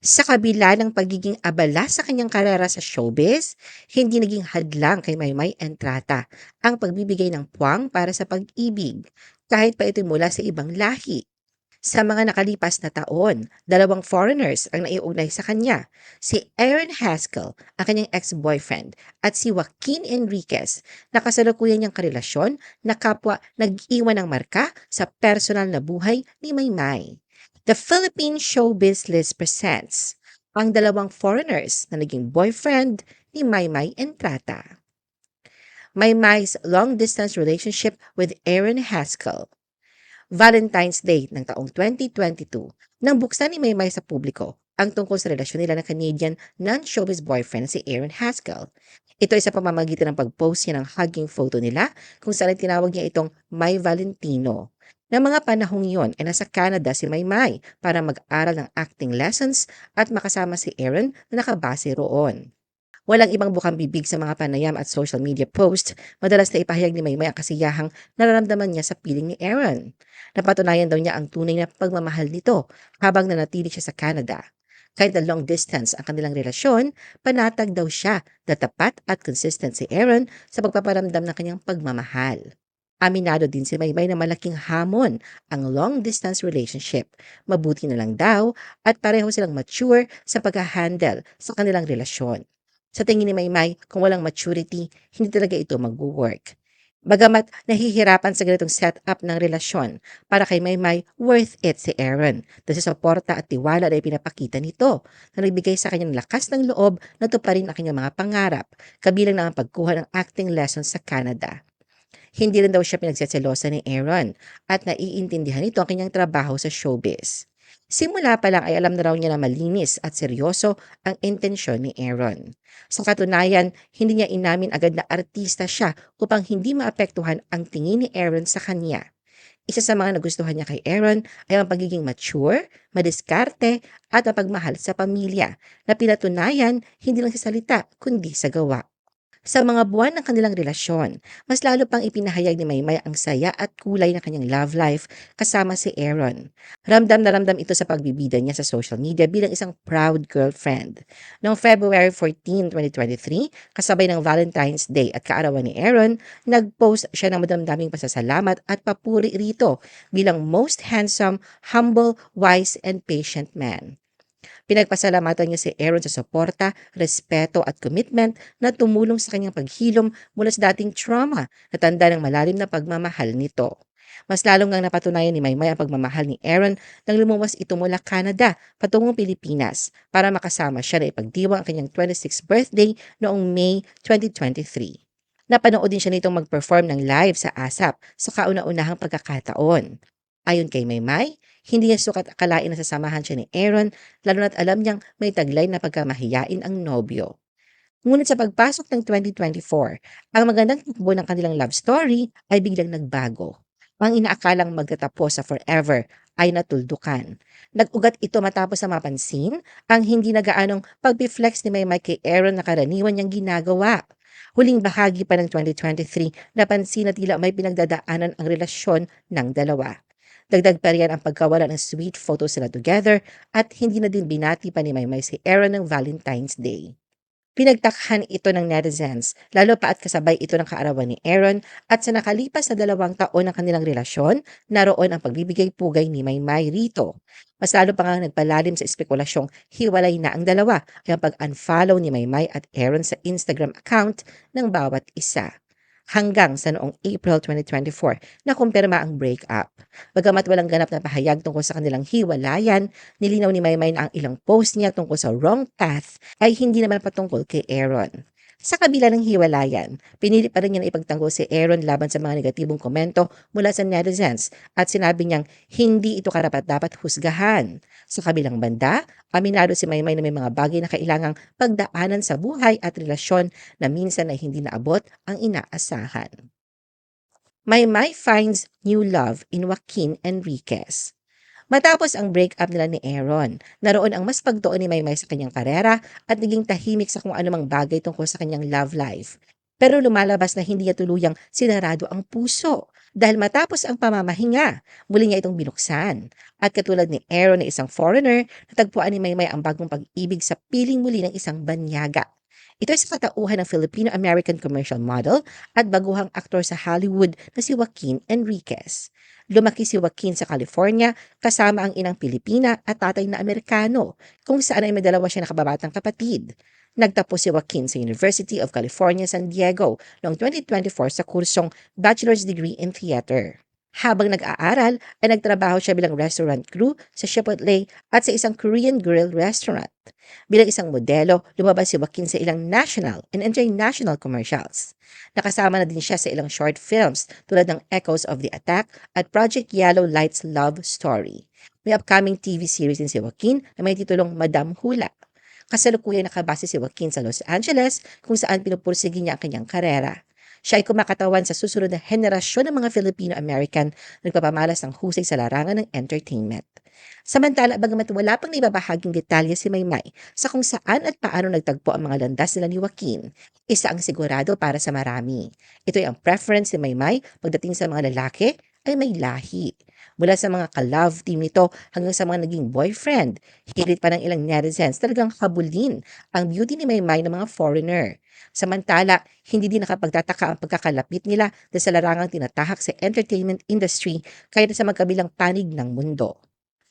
Sa kabila ng pagiging abala sa kanyang karera sa showbiz, hindi naging hadlang kay Maymay Entrata ang pagbibigay ng puwang para sa pag-ibig, kahit pa ito'y mula sa ibang lahi. Sa mga nakalipas na taon, dalawang foreigners ang naiugnay sa kanya, si Aaron Haskell, ang kanyang ex-boyfriend, at si Joaquin Enriquez, na kasalukuyan niyang karelasyon na kapwa nag-iwan ng marka sa personal na buhay ni Maymay. The Philippine Showbiz List presents ang dalawang foreigners na naging boyfriend ni Maymay Entrata. Maymay's long-distance relationship with Aaron Haskell. Valentine's Day ng taong 2022 nang buksan ni Maymay sa publiko ang tungkol sa relasyon nila ng Canadian non-showbiz boyfriend si Aaron Haskell. Ito ay sa pamamagitan ng pag-post niya ng hugging photo nila kung saan tinawag niya itong My Valentino. Na mga panahong iyon ay nasa Canada si Maymay para mag-aral ng acting lessons at makasama si Aaron na nakabase roon. Walang ibang bukang bibig sa mga panayam at social media post, madalas na ipahayag ni Maymay ang kasiyahang nararamdaman niya sa piling ni Aaron. Napatunayan daw niya ang tunay na pagmamahal nito habang nanatili siya sa Canada. Kahit na long distance ang kanilang relasyon, panatag daw siya na tapat at consistent si Aaron sa pagpaparamdam ng kanyang pagmamahal. Aminado din si Maymay na malaking hamon ang long distance relationship. Mabuti na lang daw at pareho silang mature sa pag-handle sa kanilang relasyon. Sa tingin ni Maymay, kung walang maturity, hindi talaga ito mag-work. Bagamat nahihirapan sa ganitong setup ng relasyon, para kay Maymay, worth it si Aaron dahil sa suporta at tiwala na ipinapakita nito na nagbigay sa kanyang lakas ng loob na tuparin ang kanyang mga pangarap, kabilang na ang pagkuha ng acting lessons sa Canada. Hindi rin daw siya pinagseselosa ni Aaron at naiintindihan nito ang kanyang trabaho sa showbiz. Simula pa lang ay alam na raw niya na malinis at seryoso ang intensyon ni Aaron. Sa katunayan, hindi niya inamin agad na artista siya upang hindi maapektuhan ang tingin ni Aaron sa kanya. Isa sa mga nagustuhan niya kay Aaron ay ang pagiging mature, madiskarte at ang pagmahal sa pamilya na pinatunayan hindi lang sa salita kundi sa gawa. Sa mga buwan ng kanilang relasyon, mas lalo pang ipinahayag ni Maymay ang saya at kulay ng kanyang love life kasama si Aaron. Ramdam na ramdam ito sa pagbibida niya sa social media bilang isang proud girlfriend. Noong February 14, 2023, kasabay ng Valentine's Day at kaarawan ni Aaron, nag-post siya ng madamdaming pasasalamat at papuri rito bilang most handsome, humble, wise, and patient man. Pinagpasalamatan niya si Aaron sa suporta, respeto at commitment na tumulong sa kanyang paghilom mula sa dating trauma na tanda ng malalim na pagmamahal nito. Mas lalong ngang napatunayan ni Maymay ang pagmamahal ni Aaron nang lumuwas ito mula Canada patungong Pilipinas para makasama siya na ipagdiwa ang kanyang 26th birthday noong May 2023. Napanood din siya nitong mag-perform ng live sa ASAP sa kauna-unahang pagkakataon. Ayon kay Maymay, hindi niya sukat akalain na sasamahan siya ni Aaron lalo na't alam niyang may taglay na pagkamahiyain ang nobyo. Ngunit sa pagpasok ng 2024, ang magandang takbo ng kanilang love story ay biglang nagbago. Ang inaakalang magtatapos sa forever ay natuldukan. Nag-ugat ito matapos na mapansin ang hindi nagaanong pag-flex ni Maymay kay Aaron na karaniwan niyang ginagawa. Huling bahagi pa ng 2023, napansin na tila may pinagdadaanan ang relasyon ng dalawa. Dagdag pa riyan ang pagkawala ng sweet photos sila together at hindi na din binati pa ni Maymay si Aaron ng Valentine's Day. Pinagtakhan ito ng netizens, lalo pa at kasabay ito ng kaarawan ni Aaron at sa nakalipas na dalawang taon ng kanilang relasyon, naroon ang pagbibigay pugay ni Maymay rito. Mas lalo pa nga nagpalalim sa espekulasyong hiwalay na ang dalawa ay ang pag-unfollow ni Maymay at Aaron sa Instagram account ng bawat isa hanggang sa noong April 2024 na kumpirma ang breakup. Bagamat walang ganap na pahayag tungkol sa kanilang hiwalayan, nilinaw ni Maymay na ang ilang post niya tungkol sa wrong path ay hindi naman patungkol kay Aaron. Sa kabila ng hiwalayan, pinili pa rin niya na ipagtanggol si Aaron laban sa mga negatibong komento mula sa netizens at sinabi niyang hindi ito karapat dapat husgahan. Sa kabilang banda, aminado si Maymay na may mga bagay na kailangang pagdaanan sa buhay at relasyon na minsan ay hindi naabot ang inaasahan. Maymay finds new love in Joaquin Enriquez. Matapos ang breakup nila ni Aaron, naroon ang mas pagtuon ni Maymay sa kanyang karera at naging tahimik sa kung anumang bagay tungkol sa kanyang love life. Pero lumalabas na hindi niya tuluyang sinarado ang puso. Dahil matapos ang pamamahinga, muli niya itong binuksan. At katulad ni Aaron na isang foreigner, natagpuan ni Maymay ang bagong pag-ibig sa piling muli ng isang banyaga. Ito ay sa katauhan ng Filipino-American commercial model at baguhang aktor sa Hollywood na si Joaquin Enriquez. Lumaki si Joaquin sa California kasama ang inang Pilipina at tatay na Amerikano, kung saan ay may dalawa siya na kababatang kapatid. Nagtapos si Joaquin sa University of California, San Diego noong 2024 sa kursong Bachelor's Degree in Theater. Habang nag-aaral, ay nagtrabaho siya bilang restaurant crew sa Chipotle at sa isang Korean grill restaurant. Bilang isang modelo, lumabas si Joaquin sa ilang national and international commercials. Nakasama na din siya sa ilang short films tulad ng Echoes of the Attack at Project Yellow Light's Love Story. May upcoming TV series din si Joaquin na may titulong Madam Hula. Kasalukuyan nakabase si Joaquin sa Los Angeles kung saan pinupursige niya ang kanyang karera. Siya ay kumakatawan sa susunod na henerasyon ng mga Filipino-American na nagpapamalas ng husay sa larangan ng entertainment. Samantala, bagamat wala pang naibabahaging detalye si Maymay sa kung saan at paano nagtagpo ang mga landas nila ni Joaquin, isa ang sigurado para sa marami. Ito ay ang preference ni Maymay pagdating sa mga lalaki ay may lahi. Mula sa mga ka-love team nito hanggang sa mga naging boyfriend, hilit pa ng ilang netizens talagang habulin ang beauty ni Maymay ng mga foreigner. Samantala, hindi din nakapagtataka ang pagkakalapit nila dahil sa larangang tinatahak sa entertainment industry kahit sa magkabilang panig ng mundo.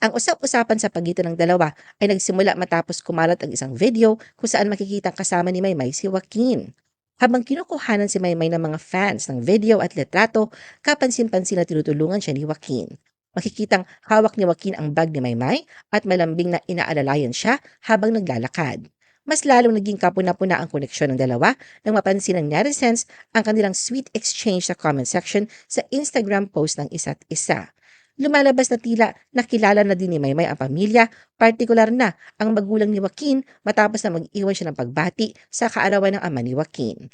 Ang usap-usapan sa pagitan ng dalawa ay nagsimula matapos kumalat ang isang video kung saan makikita kasama ni Maymay si Joaquin. Habang kinukuhanan si Maymay ng mga fans ng video at letrato, kapansin-pansin na tinutulungan siya ni Joaquin. Makikitang hawak ni Joaquin ang bag ni Maymay at malambing na inaalalayan siya habang naglalakad. Mas lalong naging kapuna-puna ang koneksyon ng dalawa nang mapansin ng netizens ang kanilang sweet exchange sa comment section sa Instagram post ng isa't isa. Lumalabas na tila nakilala na din ni Maymay ang pamilya, partikular na ang magulang ni Joaquin matapos na mag-iwan siya ng pagbati sa kaarawan ng ama ni Joaquin.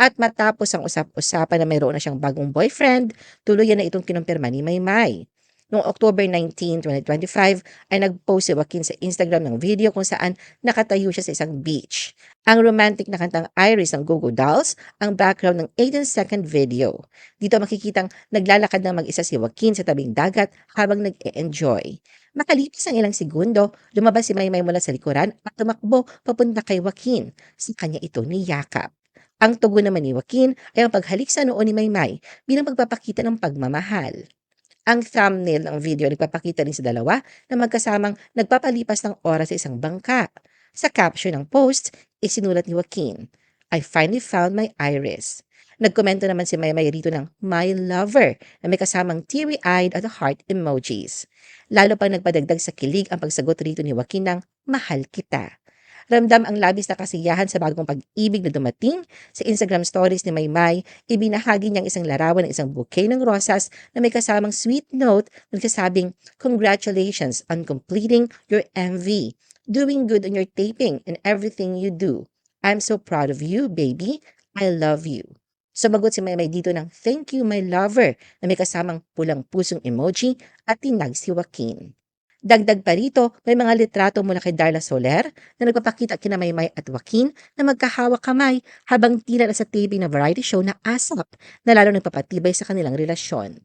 At matapos ang usap-usapan na mayroon na siyang bagong boyfriend, tuluyan na itong kinumpirma ni Maymay. Noong October 19, 2025, ay nag-post si Joaquin sa Instagram ng video kung saan nakatayo siya sa isang beach. Ang romantic na kantang Iris ng Gogo Dolls ang background ng 18-second video. Dito makikitang naglalakad na mag-isa si Joaquin sa tabing dagat habang nag-e-enjoy. Makalipas ang ilang segundo, lumabas si Maymay mula sa likuran at tumakbo papunta kay Joaquin. Sa kanya ito niyakap. Ang tugon naman ni Joaquin ay ang paghalik sa noo ni Maymay bilang pagpapakita ng pagmamahal. Ang thumbnail ng video nagpapakita rin sa dalawa na magkasamang nagpapalipas ng oras sa isang bangka. Sa caption ng post, isinulat ni Joaquin, I finally found my iris. Nagkomento naman si Maymay rito ng My Lover na may kasamang teary-eyed at heart emojis. Lalo pang nagpadagdag sa kilig ang pagsagot rito ni Joaquin ng Mahal kita. Ramdam ang labis na kasiyahan sa bagong pag-ibig na dumating. Sa Instagram stories ni Maymay, ibinahagi niyang isang larawan ng isang bouquet ng rosas na may kasamang sweet note na nagsasabing, Congratulations on completing your MV. Doing good on your taping and everything you do. I'm so proud of you, baby. I love you. Sumagot si Maymay dito ng thank you my lover na may kasamang pulang pusong emoji at tinag si Joaquin. Dagdag pa rito, may mga litrato mula kay Darla Soler na nagpapakita kina Maymay at Joaquin na magkahawak kamay habang tila sa taping na variety show na asap na lalo nagpapatibay sa kanilang relasyon.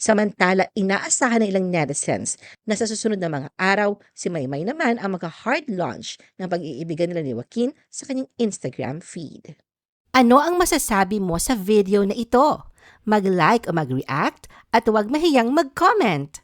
Samantala, inaasahan ng ilang netizens na sa susunod na mga araw, si Maymay naman ang magka-hard launch ng pag-iibigan nila ni Joaquin sa kanyang Instagram feed. Ano ang masasabi mo sa video na ito? Mag-like o mag-react at huwag mahiyang mag-comment.